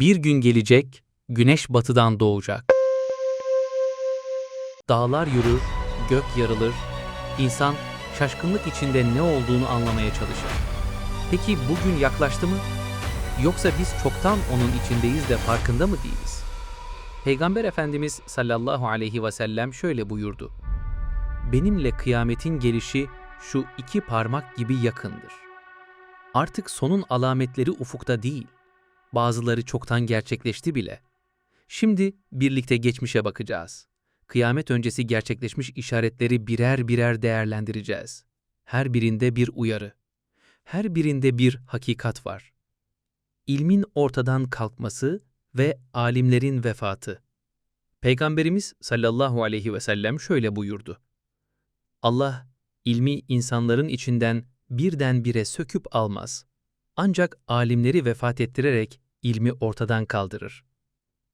Bir gün gelecek, güneş batıdan doğacak. Dağlar yürür, gök yarılır, insan şaşkınlık içinde ne olduğunu anlamaya çalışır. Peki bugün yaklaştı mı? Yoksa biz çoktan onun içindeyiz de farkında mı değiliz? Peygamber Efendimiz sallallahu aleyhi ve sellem şöyle buyurdu. Benimle kıyametin gelişi şu iki parmak gibi yakındır. Artık sonun alametleri ufukta değil. Bazıları çoktan gerçekleşti bile. Şimdi birlikte geçmişe bakacağız. Kıyamet öncesi gerçekleşmiş işaretleri birer birer değerlendireceğiz. Her birinde bir uyarı. Her birinde bir hakikat var. İlmin ortadan kalkması ve alimlerin vefatı. Peygamberimiz sallallahu aleyhi ve sellem şöyle buyurdu. Allah ilmi insanların içinden birdenbire söküp almaz. Ancak alimleri vefat ettirerek ilmi ortadan kaldırır.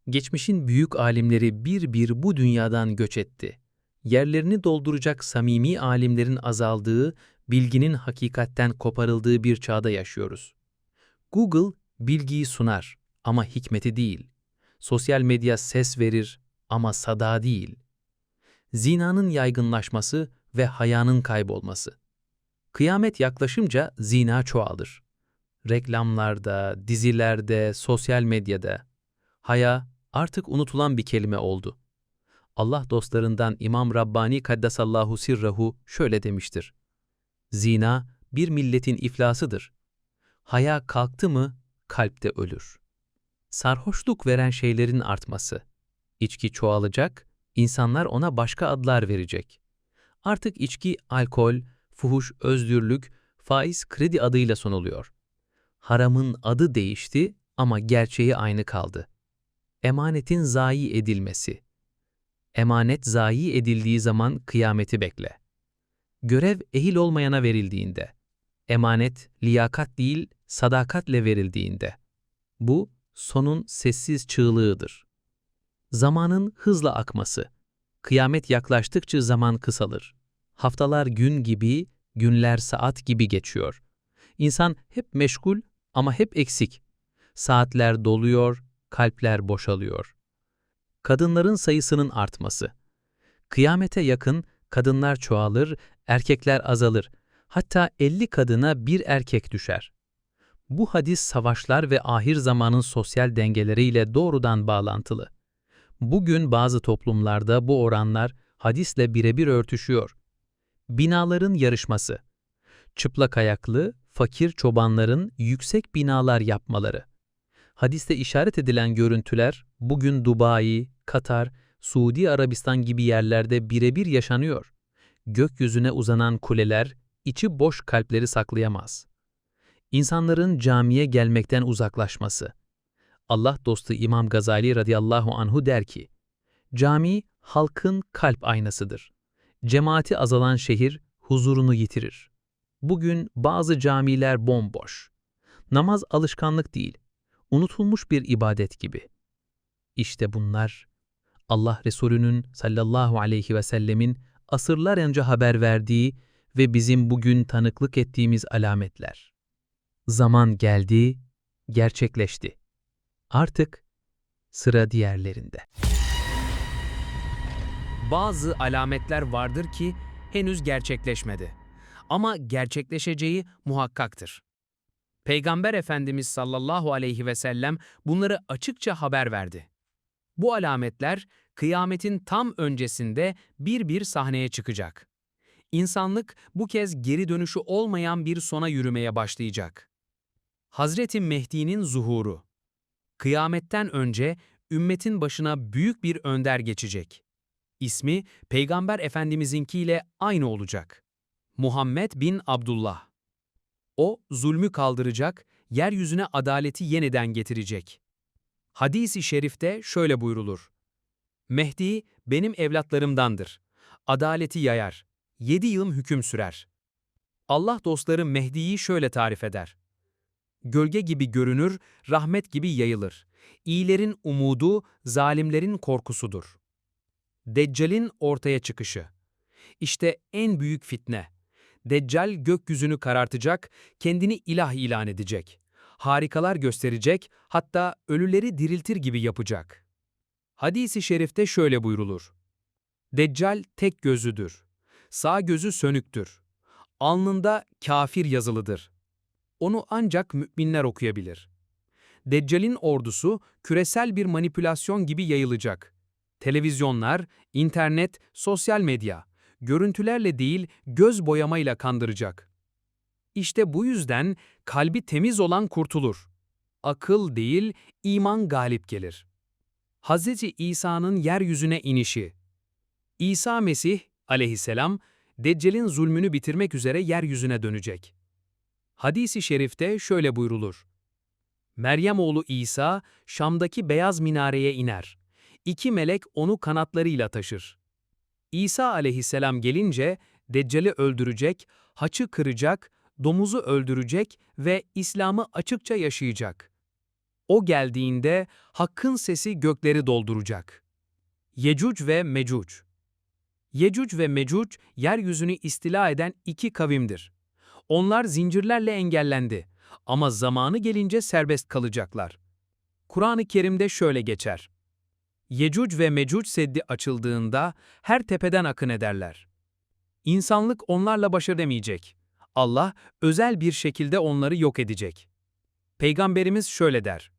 Geçmişin büyük alimleri bir bir bu dünyadan göç etti. Yerlerini dolduracak samimi alimlerin azaldığı, bilginin hakikatten koparıldığı bir çağda yaşıyoruz. Google bilgiyi sunar ama hikmeti değil. Sosyal medya ses verir ama sada değil. Zinanın yaygınlaşması ve hayanın kaybolması. Kıyamet yaklaşınca zina çoğalır. Reklamlarda, dizilerde, sosyal medyada. Haya artık unutulan bir kelime oldu. Allah dostlarından İmam Rabbani Kaddesallahu Sirrahu şöyle demiştir. Zina bir milletin iflasıdır. Haya kalktı mı kalpte ölür. Sarhoşluk veren şeylerin artması. İçki çoğalacak, insanlar ona başka adlar verecek. Artık içki alkol, fuhuş, özgürlük, faiz, kredi adıyla sonuluyor. Haramın adı değişti ama gerçeği aynı kaldı. Emanetin zayi edilmesi. Emanet zayi edildiği zaman kıyameti bekle. Görev ehil olmayana verildiğinde. Emanet liyakat değil, sadakatle verildiğinde. Bu sonun sessiz çığlığıdır. Zamanın hızla akması. Kıyamet yaklaştıkça zaman kısalır. Haftalar gün gibi, günler saat gibi geçiyor. İnsan hep meşgul ama hep eksik. Saatler doluyor, kalpler boşalıyor. Kadınların sayısının artması. Kıyamete yakın kadınlar çoğalır, erkekler azalır. Hatta 50 kadına bir erkek düşer. Bu hadis savaşlar ve ahir zamanın sosyal dengeleriyle doğrudan bağlantılı. Bugün bazı toplumlarda bu oranlar hadisle birebir örtüşüyor. Binaların yarışması. Çıplak ayaklı, fakir çobanların yüksek binalar yapmaları. Hadiste işaret edilen görüntüler bugün Dubai, Katar, Suudi Arabistan gibi yerlerde birebir yaşanıyor. Gökyüzüne uzanan kuleler içi boş kalpleri saklayamaz. İnsanların camiye gelmekten uzaklaşması. Allah dostu İmam Gazali radıyallahu anhu der ki, Cami halkın kalp aynasıdır. Cemaati azalan şehir huzurunu yitirir. Bugün bazı camiler bomboş. Namaz alışkanlık değil, unutulmuş bir ibadet gibi. İşte bunlar Allah Resulü'nün sallallahu aleyhi ve sellemin asırlar önce haber verdiği ve bizim bugün tanıklık ettiğimiz alametler. Zaman geldi, gerçekleşti. Artık sıra diğerlerinde. Bazı alametler vardır ki henüz gerçekleşmedi. Ama gerçekleşeceği muhakkaktır. Peygamber Efendimiz sallallahu aleyhi ve sellem bunları açıkça haber verdi. Bu alametler kıyametin tam öncesinde bir bir sahneye çıkacak. İnsanlık bu kez geri dönüşü olmayan bir sona yürümeye başlayacak. Hazreti Mehdi'nin zuhuru. Kıyametten önce ümmetin başına büyük bir önder geçecek. İsmi Peygamber Efendimizinkiyle aynı olacak. Muhammed bin Abdullah. O zulmü kaldıracak, yeryüzüne adaleti yeniden getirecek. Hadis-i şerifte şöyle buyrulur. Mehdi benim evlatlarımdandır. Adaleti yayar. Yedi yıl hüküm sürer. Allah dostları Mehdi'yi şöyle tarif eder. Gölge gibi görünür, rahmet gibi yayılır. İyilerin umudu, zalimlerin korkusudur. Deccal'in ortaya çıkışı. İşte en büyük fitne. Deccal gökyüzünü karartacak, kendini ilah ilan edecek. harikalar gösterecek, hatta ölüleri diriltir gibi yapacak. Hadis-i şerifte şöyle buyrulur. Deccal tek gözlüdür. Sağ gözü sönüktür. Alnında kafir yazılıdır. Onu ancak müminler okuyabilir. Deccal'in ordusu küresel bir manipülasyon gibi yayılacak. Televizyonlar, internet, sosyal medya, görüntülerle değil göz boyamayla kandıracak. İşte bu yüzden kalbi temiz olan kurtulur. Akıl değil, iman galip gelir. Hz. İsa'nın yeryüzüne inişi İsa Mesih aleyhisselam, Deccal'in zulmünü bitirmek üzere yeryüzüne dönecek. Hadis-i şerifte şöyle buyrulur. Meryem oğlu İsa, Şam'daki beyaz minareye iner. İki melek onu kanatlarıyla taşır. İsa aleyhisselam gelince, Deccal'i öldürecek, haçı kıracak, domuzu öldürecek ve İslam'ı açıkça yaşayacak. O geldiğinde Hakk'ın sesi gökleri dolduracak. Yecüc ve Mecüc Yecüc ve Mecüc, yeryüzünü istila eden iki kavimdir. Onlar zincirlerle engellendi ama zamanı gelince serbest kalacaklar. Kur'an-ı Kerim'de şöyle geçer. Yecüc ve Mecüc seddi açıldığında her tepeden akın ederler. İnsanlık onlarla baş edemeyecek. Allah özel bir şekilde onları yok edecek. Peygamberimiz şöyle der.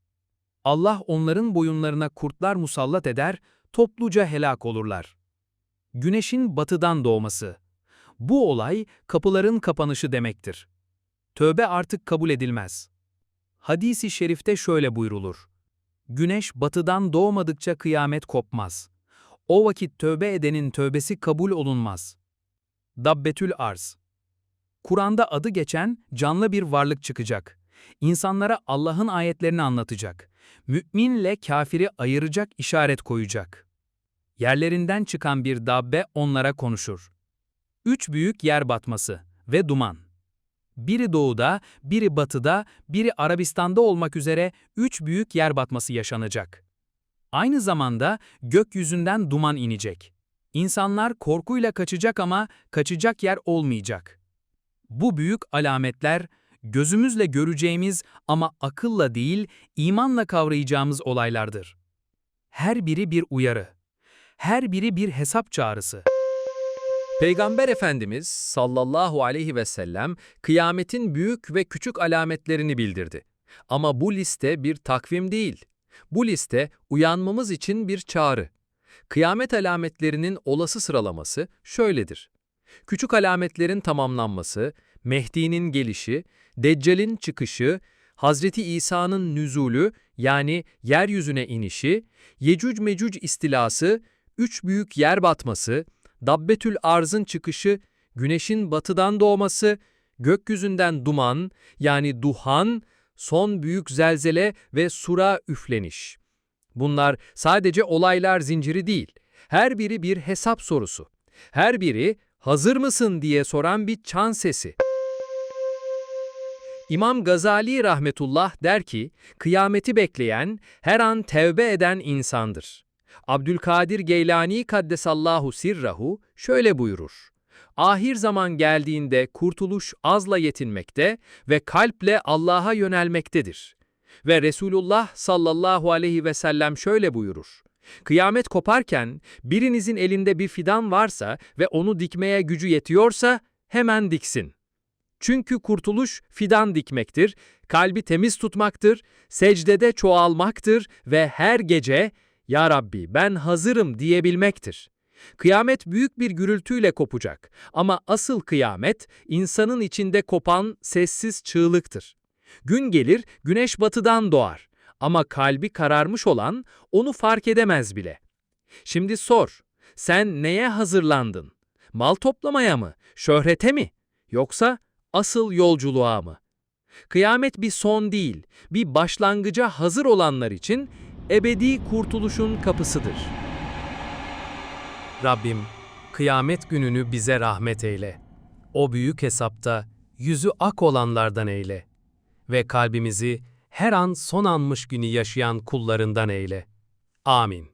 Allah onların boyunlarına kurtlar musallat eder, topluca helak olurlar. Güneşin batıdan doğması. Bu olay kapıların kapanışı demektir. Tövbe artık kabul edilmez. Hadis-i şerifte şöyle buyrulur. Güneş batıdan doğmadıkça kıyamet kopmaz. O vakit tövbe edenin tövbesi kabul olunmaz. Dabbetül Arz Kur'an'da adı geçen canlı bir varlık çıkacak. İnsanlara Allah'ın ayetlerini anlatacak. Müminle kafiri ayıracak işaret koyacak. Yerlerinden çıkan bir dabbe onlara konuşur. Üç büyük yer batması ve duman. Biri doğuda, biri batıda, biri Arabistan'da olmak üzere üç büyük yer batması yaşanacak. Aynı zamanda gökyüzünden duman inecek. İnsanlar korkuyla kaçacak ama kaçacak yer olmayacak. Bu büyük alametler, gözümüzle göreceğimiz ama akılla değil, imanla kavrayacağımız olaylardır. Her biri bir uyarı. Her biri bir hesap çağrısı. Peygamber Efendimiz sallallahu aleyhi ve sellem kıyametin büyük ve küçük alametlerini bildirdi. Ama bu liste bir takvim değil. Bu liste uyanmamız için bir çağrı. Kıyamet alametlerinin olası sıralaması şöyledir. Küçük alametlerin tamamlanması, Mehdi'nin gelişi, Deccal'in çıkışı, Hazreti İsa'nın nüzulü yani yeryüzüne inişi, Yecüc Mecüc istilası, üç büyük yer batması, Dabbetül Arz'ın çıkışı, güneşin batıdan doğması, gökyüzünden duman yani duhan, son büyük zelzele ve sura üfleniş. Bunlar sadece olaylar zinciri değil, her biri bir hesap sorusu. Her biri hazır mısın diye soran bir çan sesi. İmam Gazali rahmetullah der ki, kıyameti bekleyen, her an tevbe eden insandır. Abdülkadir Geylani Kaddesallahu Sirrahu şöyle buyurur. Ahir zaman geldiğinde kurtuluş azla yetinmekte ve kalple Allah'a yönelmektedir. Ve Resulullah sallallahu aleyhi ve sellem şöyle buyurur. Kıyamet koparken birinizin elinde bir fidan varsa ve onu dikmeye gücü yetiyorsa hemen diksin. Çünkü kurtuluş fidan dikmektir, kalbi temiz tutmaktır, secdede çoğalmaktır ve her gece ''Ya Rabbi ben hazırım'' diyebilmektir. Kıyamet büyük bir gürültüyle kopacak ama asıl kıyamet insanın içinde kopan sessiz çığlıktır. Gün gelir, güneş batıdan doğar ama kalbi kararmış olan onu fark edemez bile. Şimdi sor, sen neye hazırlandın? Mal toplamaya mı, şöhrete mi? Yoksa asıl yolculuğa mı? Kıyamet bir son değil, bir başlangıca hazır olanlar için ebedi kurtuluşun kapısıdır. Rabbim, kıyamet gününü bize rahmet eyle. O büyük hesapta yüzü ak olanlardan eyle. Ve kalbimizi her an son anmış günü yaşayan kullarından eyle. Amin.